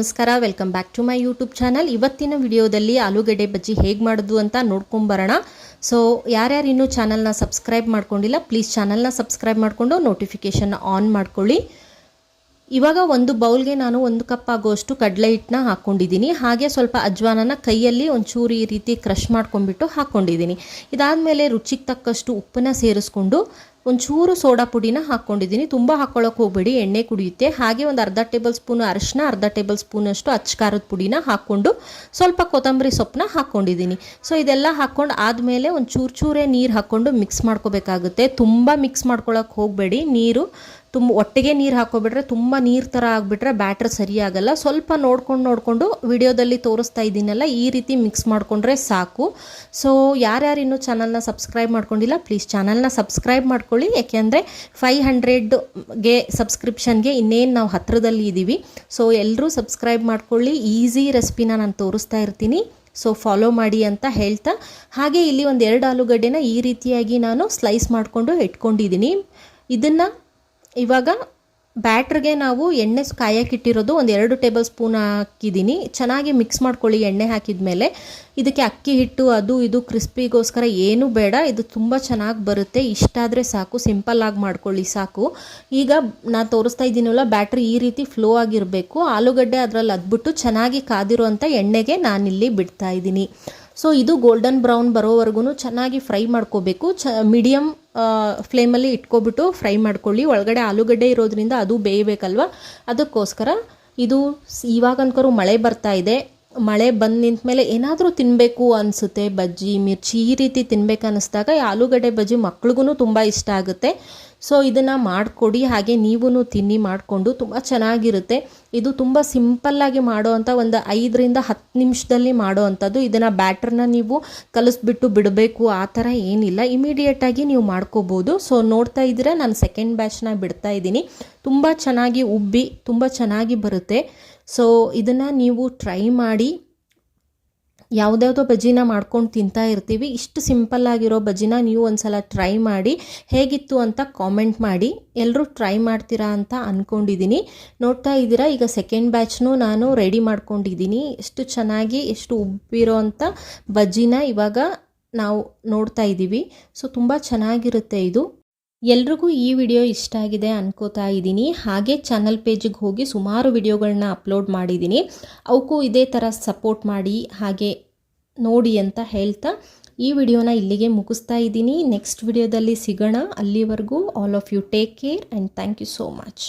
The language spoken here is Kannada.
ನಮಸ್ಕಾರ welcome back to my YouTube channel ಇವತ್ತಿನ ವಿಡಿಯೋದಲ್ಲಿ ಆಲೂಗಡ್ಡೆ ಬಜ್ಜಿ ಹೇಗೆ ಮಾಡೋದು ಅಂತ ನೋಡ್ಕೊಂಬರೋಣ ಸೊ ಯಾರ್ಯಾರು ಇನ್ನೂ ಚಾನಲ್ನ ಸಬ್ಸ್ಕ್ರೈಬ್ ಮಾಡ್ಕೊಂಡಿಲ್ಲ ಪ್ಲೀಸ್ ಚಾನಲ್ನ ಸಬ್ಸ್ಕ್ರೈಬ್ ಮಾಡಿಕೊಂಡು ನೋಟಿಫಿಕೇಷನ್ ಆನ್ ಮಾಡ್ಕೊಳ್ಳಿ. ಇವಾಗ ಒಂದು ಬೌಲ್ಗೆ ನಾನು ಒಂದು ಕಪ್ ಆಗೋಷ್ಟು ಕಡಲೆ ಹಿಟ್ಟನ್ನ ಹಾಕ್ಕೊಂಡಿದ್ದೀನಿ ಹಾಗೆ ಸ್ವಲ್ಪ ಅಜ್ವಾನನ ಕೈಯಲ್ಲಿ ಒಂಚೂರು ಈ ರೀತಿ ಕ್ರಷ್ ಮಾಡ್ಕೊಂಡ್ಬಿಟ್ಟು ಹಾಕ್ಕೊಂಡಿದ್ದೀನಿ ಇದಾದಮೇಲೆ ರುಚಿಗೆ ತಕ್ಕಷ್ಟು ಉಪ್ಪನ್ನ ಸೇರಿಸ್ಕೊಂಡು ಒಂಚೂರು ಸೋಡಾ ಪುಡಿನ ಹಾಕ್ಕೊಂಡಿದ್ದೀನಿ. ತುಂಬ ಹಾಕ್ಕೊಳ್ಳೋಕೆ ಹೋಗಬೇಡಿ, ಎಣ್ಣೆ ಕುಡಿಯುತ್ತೆ. ಹಾಗೆ ಒಂದು ಅರ್ಧ ಟೇಬಲ್ ಸ್ಪೂನ್ ಅರಿಶಿನ ಅರ್ಧ ಟೇಬಲ್ ಸ್ಪೂನಷ್ಟು ಅಚ್ಚ ಖಾರದ ಪುಡಿನ ಹಾಕ್ಕೊಂಡು ಸ್ವಲ್ಪ ಕೊತ್ತಂಬರಿ ಸೊಪ್ಪನ್ನ ಹಾಕ್ಕೊಂಡಿದ್ದೀನಿ. ಸೊ, ಇದೆಲ್ಲ ಹಾಕ್ಕೊಂಡು ಆದಮೇಲೆ ಒಂದು ಚೂರು ಚೂರೇ ನೀರು ಹಾಕ್ಕೊಂಡು ಮಿಕ್ಸ್ ಮಾಡ್ಕೋಬೇಕಾಗುತ್ತೆ. ತುಂಬ ಮಿಕ್ಸ್ ಮಾಡ್ಕೊಳ್ಳೋಕೆ ಹೋಗಬೇಡಿ. ನೀರು ತುಂಬ ಒಟ್ಟಿಗೆ ನೀರು ಹಾಕೋಬಿಟ್ರೆ ತುಂಬ ನೀರು ಥರ ಆಗಿಬಿಟ್ರೆ ಬ್ಯಾಟ್ರ್ ಸರಿಯಾಗಲ್ಲ ಸ್ವಲ್ಪ ನೋಡ್ಕೊಂಡು ನೋಡಿಕೊಂಡು ವಿಡಿಯೋದಲ್ಲಿ ತೋರಿಸ್ತಾ ಇದ್ದೀನಲ್ಲ, ಈ ರೀತಿ ಮಿಕ್ಸ್ ಮಾಡಿಕೊಂಡ್ರೆ ಸಾಕು. ಸೊ ಯಾರ್ಯಾರು ಇನ್ನೂ ಚಾನಲ್ನ ಸಬ್ಸ್ಕ್ರೈಬ್ ಮಾಡ್ಕೊಂಡಿಲ್ಲ ಪ್ಲೀಸ್ ಚಾನಲ್ನ ಸಬ್ಸ್ಕ್ರೈಬ್ ಮಾಡ್ಕೊಳ್ಳಿ. ಯಾಕೆಂದರೆ ಫೈವ್ ಹಂಡ್ರೆಡ್ಗೆ ಸಬ್ಸ್ಕ್ರಿಪ್ಷನ್ಗೆ ಇನ್ನೇನು ನಾವು ಹತ್ತಿರದಲ್ಲಿ ಇದ್ದೀವಿ ಸೊ ಎಲ್ಲರೂ ಸಬ್ಸ್ಕ್ರೈಬ್ ಮಾಡ್ಕೊಳ್ಳಿ. ಈಸಿ ರೆಸಿಪಿನ ನಾನು ತೋರಿಸ್ತಾ ಇರ್ತೀನಿ. ಸೊ ಫಾಲೋ ಮಾಡಿ ಅಂತ ಹೇಳ್ತಾ. ಹಾಗೆ ಇಲ್ಲಿ ಒಂದು ಎರಡು ಆಲೂಗಡ್ಡೆನ ಈ ರೀತಿಯಾಗಿ ನಾನು ಸ್ಲೈಸ್ ಮಾಡಿಕೊಂಡು ಇಟ್ಕೊಂಡಿದ್ದೀನಿ. ಇದನ್ನು ಇವಾಗ ಬ್ಯಾಟ್ರಿಗೆ ನಾವು ಎಣ್ಣೆ ಕಾಯಕ್ಕಿಟ್ಟಿರೋದು ಒಂದು ಎರಡು ಟೇಬಲ್ ಸ್ಪೂನ್ ಹಾಕಿದ್ದೀನಿ. ಚೆನ್ನಾಗಿ ಮಿಕ್ಸ್ ಮಾಡ್ಕೊಳ್ಳಿ ಎಣ್ಣೆ ಹಾಕಿದ ಮೇಲೆ ಇದಕ್ಕೆ ಅಕ್ಕಿ ಹಿಟ್ಟು, ಅದು ಇದು, ಕ್ರಿಸ್ಪಿಗೋಸ್ಕರ ಏನೂ ಬೇಡ. ಇದು ತುಂಬ ಚೆನ್ನಾಗಿ ಬರುತ್ತೆ. ಇಷ್ಟಾದರೆ ಸಾಕು. ಸಿಂಪಲ್ಲಾಗಿ ಮಾಡ್ಕೊಳ್ಳಿ, ಸಾಕು. ಈಗ ನಾನು ತೋರಿಸ್ತಾ ಇದ್ದೀನಲ್ಲ, ಬ್ಯಾಟ್ರಿ ಈ ರೀತಿ ಫ್ಲೋ ಆಗಿರಬೇಕು. ಆಲೂಗಡ್ಡೆ ಅದರಲ್ಲಿ ಅದ್ಬಿಟ್ಟು ಚೆನ್ನಾಗಿ ಕಾದಿರುವಂಥ ಎಣ್ಣೆಗೆ ನಾನಿಲ್ಲಿ ಬಿಡ್ತಾ ಇದ್ದೀನಿ. ಸೊ ಇದು ಗೋಲ್ಡನ್ ಬ್ರೌನ್ ಬರೋವರೆಗೂ ಚೆನ್ನಾಗಿ ಫ್ರೈ ಮಾಡ್ಕೋಬೇಕು. ಚ ಮೀಡಿಯಮ್ ಫ್ಲೇಮಲ್ಲಿ ಇಟ್ಕೊಬಿಟ್ಟು ಫ್ರೈ ಮಾಡ್ಕೊಳ್ಳಿ. ಒಳಗಡೆ ಆಲೂಗಡ್ಡೆ ಇರೋದ್ರಿಂದ ಅದು ಬೇಯಬೇಕಲ್ವ? ಅದಕ್ಕೋಸ್ಕರ ಇದು ಇವಾಗ ಮಳೆ ಬರ್ತಾ ಇದೆ. ಮಳೆ ಬಂದು ನಿಂತ ಮೇಲೆ ಏನಾದರೂ ತಿನ್ನಬೇಕು ಅನಿಸುತ್ತೆ ಬಜ್ಜಿ, ಮಿರ್ಚಿ ಈ ರೀತಿ ತಿನ್ಬೇಕು ಅನ್ನಿಸ್ದಾಗ ಆಲೂಗಡ್ಡೆ ಬಜ್ಜಿ ಮಕ್ಳಿಗೂ ತುಂಬ ಇಷ್ಟ ಆಗುತ್ತೆ. ಸೊ ಇದನ್ನು ಮಾಡಿಕೊಡಿ, ಹಾಗೆ ನೀವು ತಿನ್ನಿ ಮಾಡಿಕೊಂಡು ತುಂಬ ಚೆನ್ನಾಗಿರುತ್ತೆ. ಇದು ತುಂಬ ಸಿಂಪಲ್ಲಾಗಿ ಮಾಡೋ ಅಂಥ ಒಂದು ಐದರಿಂದ ಹತ್ತು ನಿಮಿಷದಲ್ಲಿ ಮಾಡೋ ಅಂಥದ್ದು ಇದನ್ನು ಬ್ಯಾಟ್ರನ್ನ ನೀವು ಕಲಿಸ್ಬಿಟ್ಟು ಬಿಡಬೇಕು, ಆ ಥರ ಏನಿಲ್ಲ. ಇಮಿಡಿಯೇಟಾಗಿ ನೀವು ಮಾಡ್ಕೋಬೋದು. ಸೊ ನೋಡ್ತಾ ಇದ್ದೀರಾ, ನಾನು ಸೆಕೆಂಡ್ ಬ್ಯಾಚ್ನ ಬಿಡ್ತಾ ಇದ್ದೀನಿ. ತುಂಬ ಚೆನ್ನಾಗಿ ಉಬ್ಬಿ, ತುಂಬ ಚೆನ್ನಾಗಿ ಬರುತ್ತೆ. ಸೊ ಇದನ್ನು ನೀವು ಟ್ರೈ ಮಾಡಿ, ಯಾವುದ್ಯಾವುದೋ ಬಜ್ಜಿನ ಮಾಡ್ಕೊಂಡು ತಿಂತಾ ಇರ್ತೀವಿ. ಇಷ್ಟು ಸಿಂಪಲ್ ಆಗಿರೋ ಬಜ್ಜಿನ ನೀವು ಒಂದ್ಸಲ ಟ್ರೈ ಮಾಡಿ, ಹೇಗಿತ್ತು ಅಂತ ಕಾಮೆಂಟ್ ಮಾಡಿ. ಎಲ್ಲರೂ ಟ್ರೈ ಮಾಡ್ತೀರಾ ಅಂತ ಅಂದ್ಕೊಂಡಿದ್ದೀನಿ ನೋಡ್ತಾ ಇದ್ದೀರಾ, ಈಗ ಸೆಕೆಂಡ್ ಬ್ಯಾಚ್ನೂ ನಾನು ರೆಡಿ ಮಾಡ್ಕೊಂಡಿದ್ದೀನಿ ಎಷ್ಟು ಚೆನ್ನಾಗಿ, ಎಷ್ಟು ಉಬ್ಬಿರೋ ಅಂಥ ಬಜ್ಜಿನ ಇವಾಗ ನಾವು ನೋಡ್ತಾ ಇದ್ದೀವಿ. ಸೊ ತುಂಬ ಚೆನ್ನಾಗಿರುತ್ತೆ ಇದು. ಎಲ್ರಿಗೂ ಈ ವಿಡಿಯೋ ಇಷ್ಟ ಆಗಿದೆ ಅನ್ಕೋತಾ ಇದ್ದೀನಿ. ಹಾಗೆ ಚಾನಲ್ ಪೇಜಿಗೆ ಹೋಗಿ ಸುಮಾರು ವಿಡಿಯೋಗಳನ್ನ ಅಪ್ಲೋಡ್ ಮಾಡಿದ್ದೀನಿ. ಅವಕ್ಕೂ ಇದೇ ಥರ ಸಪೋರ್ಟ್ ಮಾಡಿ, ಹಾಗೆ ನೋಡಿ ಅಂತ ಹೇಳ್ತಾ ಈ ವಿಡಿಯೋನ ಇಲ್ಲಿಗೆ ಮುಗಿಸ್ತಾ ಇದ್ದೀನಿ. ನೆಕ್ಸ್ಟ್ ವಿಡಿಯೋದಲ್ಲಿ ಸಿಗೋಣ. ಅಲ್ಲಿವರೆಗೂ all of you take care and thank you so much.